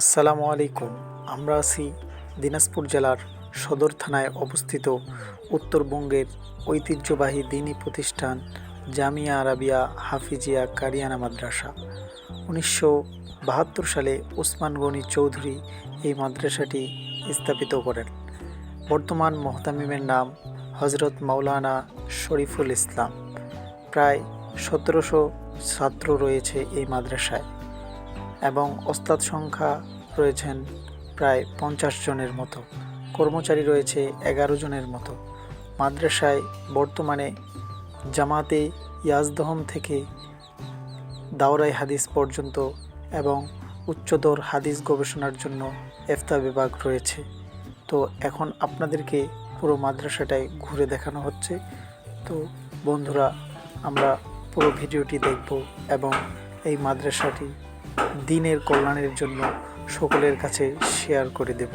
আসসালামু আলাইকুম। আমরা আছি দিনাজপুর জেলার সদর থানায় অবস্থিত উত্তরবঙ্গের ঐতিহ্যবাহী দিনী প্রতিষ্ঠান জামিয়া আরাবিয়া হাফিজিয়া কারিয়ানা মাদ্রাসা। উনিশশো বাহাত্তর সালে ওসমান গনি চৌধুরী এই মাদ্রাসাটি স্থাপিত করেন। বর্তমান মোহতামিমের নাম হজরত মাওলানা শরীফুল ইসলাম। প্রায় সতেরোশো ছাত্র রয়েছে এই মাদ্রাসায়। এবং ওস্তাদ সংখ্যা রয়েছেন প্রায় পঞ্চাশ জনের মতো। কর্মচারী রয়েছে এগারো জনের মতো। মাদ্রাসায় বর্তমানে জামাতে ইয়াজদহম থেকে দাওরাই হাদিস পর্যন্ত এবং উচ্চতর হাদিস গবেষণার জন্য এফতা বিভাগ রয়েছে। তো এখন আপনাদেরকে পুরো মাদ্রাসাটাই ঘুরে দেখানো হচ্ছে। তো বন্ধুরা, আমরা পুরো ভিডিওটি দেখব এবং এই মাদ্রাসাটি দিনের কল্যাণের জন্য সকলের কাছে শেয়ার করে দেব।